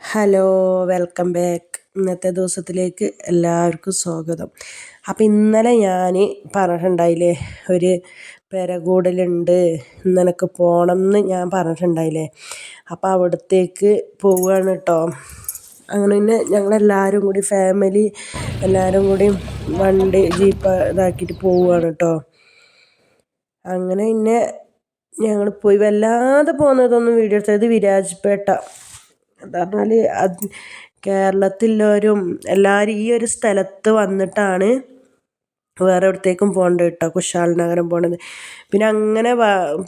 Hello welcome back ഇന്നത്തെ ദിവസത്തിലേക്ക് എല്ലാവർക്കും സ്വാഗതം. അപ്പം ഇന്നലെ ഞാൻ പറഞ്ഞിട്ടുണ്ടായില്ലേ ഒരു പെരകൂടലുണ്ട് ഇന്നലക്ക് പോകണം എന്ന് ഞാൻ പറഞ്ഞിട്ടുണ്ടായില്ലേ. അപ്പോൾ അവിടത്തേക്ക് പോവുകയാണ് കേട്ടോ അങ്ങനെ തന്നെ ഞങ്ങളെല്ലാവരും കൂടി ഫാമിലി എല്ലാവരും കൂടി വണ്ടി ജീപ്പ് ഇതാക്കിയിട്ട് പോവുകയാണ് കേട്ടോ അങ്ങനെ പിന്നെ ഞങ്ങൾ പോയി വല്ലാതെ പോകുന്നതൊന്നും വീഡിയോ എടുത്തത് വിരാജ്പേട്ട. എന്താ പറഞ്ഞാൽ അത് കേരളത്തിലുള്ളവരും എല്ലാവരും ഈ ഒരു സ്ഥലത്ത് വന്നിട്ടാണ് വേറെ എവിടത്തേക്കും പോകേണ്ടത് കേട്ടോ. കുശാൽ നഗരം പോകണത് പിന്നെ അങ്ങനെ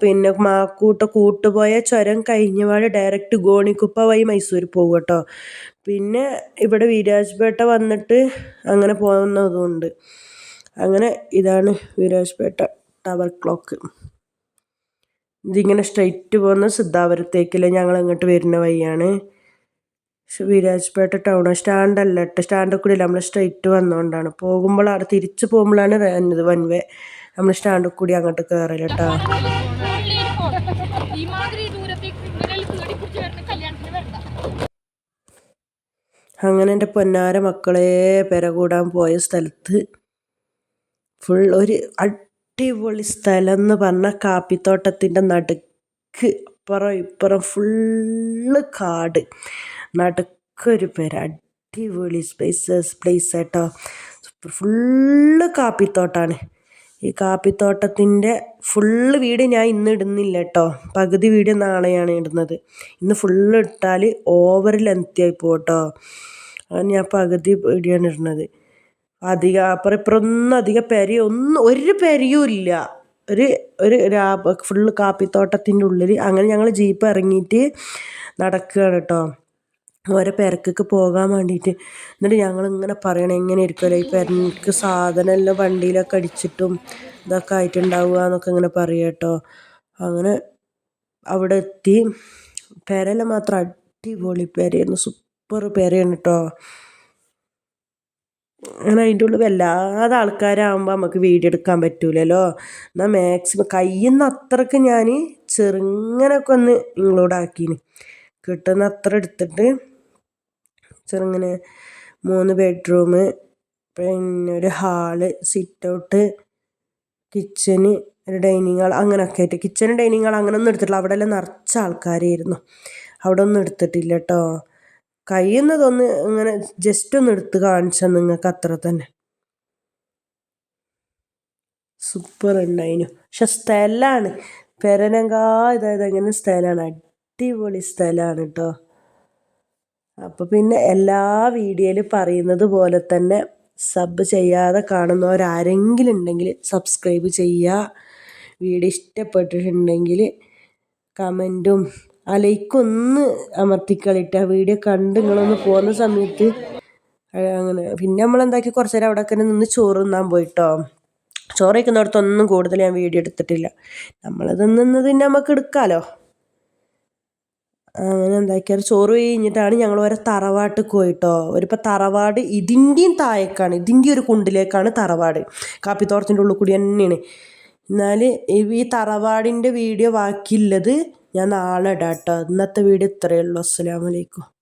പിന്നെ മാക്കൂട്ട കൂട്ടുപോയ ചുരം കഴിഞ്ഞപാട് ഡയറക്റ്റ് ഗോണിക്കുപ്പ വഴി മൈസൂർ പോകും കേട്ടോ. പിന്നെ ഇവിടെ വീരാജ്പേട്ട വന്നിട്ട് അങ്ങനെ പോകുന്നതുമുണ്ട് അങ്ങനെ ഇതാണ് വീരാജ്പേട്ട ടവർ ക്ലോക്ക് ഇതിങ്ങനെ സ്ട്രെയിറ്റ് പോകുന്ന സിദ്ധാപുരത്തേക്കില്ല ഞങ്ങൾ അങ്ങോട്ട് വരുന്ന വഴിയാണ്. വിരാജ്പേട്ട ടൗൺ സ്റ്റാൻഡല്ല കേട്ടോ സ്റ്റാൻഡിൽ കൂടി നമ്മൾ സ്ട്രെയിറ്റ് വന്നുകൊണ്ടാണ് പോകുമ്പോൾ അവിടെ തിരിച്ചു പോകുമ്പോഴാണ് വരുന്നത് വൺ വേ. നമ്മൾ സ്റ്റാൻഡിൽ കൂടി അങ്ങോട്ട് കയറൽ കേട്ടോ അങ്ങനെ എന്റെ പൊന്നാര മക്കളെ പെര കൂടാൻ പോയ സ്ഥലത്ത് ഫുൾ ഒരു അടിപൊളി സ്ഥലം എന്ന് പറഞ്ഞാൽ കാപ്പിത്തോട്ടത്തിന്റെ നടുക്ക് അപ്പുറം ഇപ്പുറം ഫുള്ള് കാട്. നടുക്കൊരു പേര് അടിപൊളി സ്പേസസ് പ്ലേസ് കേട്ടോ ഫുള്ള് കാപ്പിത്തോട്ടാണ്. ഈ കാപ്പിത്തോട്ടത്തിന്റെ ഫുള്ള് വീട് ഞാൻ ഇന്ന് ഇടുന്നില്ല കേട്ടോ. പകുതി വീട് നാളെയാണ് ഇടുന്നത്. ഇന്ന് ഫുള്ള് ഇട്ടാൽ ഓവർ ലെങ്തി ആയി പോകും കേട്ടോ. അത് ഞാൻ പകുതി വീടിയാണ് ഇടുന്നത്. അധികം അപ്പുറം ഇപ്പുറമൊന്നും അധികം പെരയോ ഒന്നും ഒരു പെരയും ഇല്ല. ഒരു ഒരു ഫുള്ള് കാപ്പിത്തോട്ടത്തിന്റെ ഉള്ളിൽ അങ്ങനെ ഞങ്ങൾ ജീപ്പ് ഇറങ്ങിയിട്ട് നടക്കുകയാണ് കേട്ടോ. ഓരോ പെരക്കൊക്കെ പോകാൻ വേണ്ടിയിട്ട് എന്നിട്ട് ഞങ്ങൾ ഇങ്ങനെ പറയണം എങ്ങനെ ഇരിക്കുമല്ലോ ഈ പെരക്ക് സാധനമെല്ലാം വണ്ടിയിലൊക്കെ അടിച്ചിട്ടും ഇതൊക്കെ ആയിട്ടുണ്ടാവുക എന്നൊക്കെ ഇങ്ങനെ പറയുക കേട്ടോ. അങ്ങനെ അവിടെ എത്തി. പെരയെല്ലാം മാത്രം അടിപൊളി പെരയായിരുന്നു സൂപ്പർ പെരയാണ് കേട്ടോ. അങ്ങനെ അതിന്റെ ഉള്ളിൽ വല്ലാതെ ആൾക്കാരാകുമ്പോൾ നമുക്ക് വീഡിയോ എടുക്കാൻ പറ്റൂലല്ലോ. എന്നാൽ മാക്സിമം കയ്യിൽ നിന്ന് അത്രയ്ക്ക് ഞാൻ ചെറുങ്ങനൊക്കെ ഒന്ന് ഇൻക്ലൂഡ് കിട്ടുന്ന അത്ര എടുത്തിട്ട് ചെറുങ്ങനെ മൂന്ന് ബെഡ്റൂം പിന്നെ ഒരു ഹാൾ സിറ്റ് ഔട്ട് കിച്ചന് ഒരു ഡൈനിങ് ഹാൾ അങ്ങനെയൊക്കെ ആയിട്ട്. കിച്ചന് ഡൈനിങ് ഹാൾ അങ്ങനെ ഒന്നും എടുത്തിട്ടില്ല. അവിടെ എല്ലാം നിറച്ച ആൾക്കാരായിരുന്നു. അവിടെ ഒന്നും എടുത്തിട്ടില്ല കേട്ടോ കഴിയുന്നതൊന്ന് ഇങ്ങനെ ജസ്റ്റ് ഒന്ന് എടുത്ത് കാണിച്ചാൽ നിങ്ങൾക്ക് അത്ര തന്നെ. സൂപ്പർ ഉണ്ടായിനു. പക്ഷെ സ്ഥലമാണ് പെരനങ്കാ ഇതായത് അങ്ങനെ സ്ഥലമാണ് അടിപൊളി സ്ഥലമാണ് കേട്ടോ അപ്പോൾ പിന്നെ എല്ലാ വീഡിയോയിലും പറയുന്നത് പോലെ തന്നെ സബ് ചെയ്യാതെ കാണുന്നവരാരെങ്കിലും ഉണ്ടെങ്കിൽ സബ്സ്ക്രൈബ് ചെയ്യുക. വീഡിയോ ഇഷ്ടപ്പെട്ടിട്ടുണ്ടെങ്കിൽ കമന്റും ആ ലൈക്കൊന്ന് അമർത്തിക്കളിട്ട് ആ വീഡിയോ കണ്ട് നിങ്ങളൊന്ന് പോകുന്ന സമയത്ത് അങ്ങനെ പിന്നെ നമ്മൾ എന്താക്കി കുറച്ച് നേരം അവിടെ തന്നെ നിന്ന് ചോറ് തിന്നാൻ പോയിട്ടോ. ചോറ് വയ്ക്കുന്നിടത്തൊന്നും കൂടുതൽ ഞാൻ വീഡിയോ എടുത്തിട്ടില്ല. നമ്മൾ തിന്നുന്നത് തന്നെ നമുക്ക് എടുക്കാമല്ലോ അങ്ങനെ എന്താക്കിയാൽ ചോറ് കഴിഞ്ഞിട്ടാണ് ഞങ്ങൾ ഓരോ തറവാട്ടിൽ പോയിട്ടോ. ഒരിപ്പോൾ തറവാട് ഇതിന്റെയും താഴേക്കാണ്. ഇതിന്റെ ഒരു കുണ്ടിലേക്കാണ് തറവാട്. കാപ്പിത്തോട്ടത്തിന്റെ ഉള്ളിൽ കൂടി തന്നെയാണ്. എന്നാൽ ഈ തറവാടിന്റെ വീഡിയോ ബാക്കിയുള്ളത് ഞാൻ നാളെ ഇടാം കേട്ടോ ഇന്നത്തെ വീഡിയോ ഇത്രയേ ഉള്ളൂ. അസ്സലാമലൈക്കും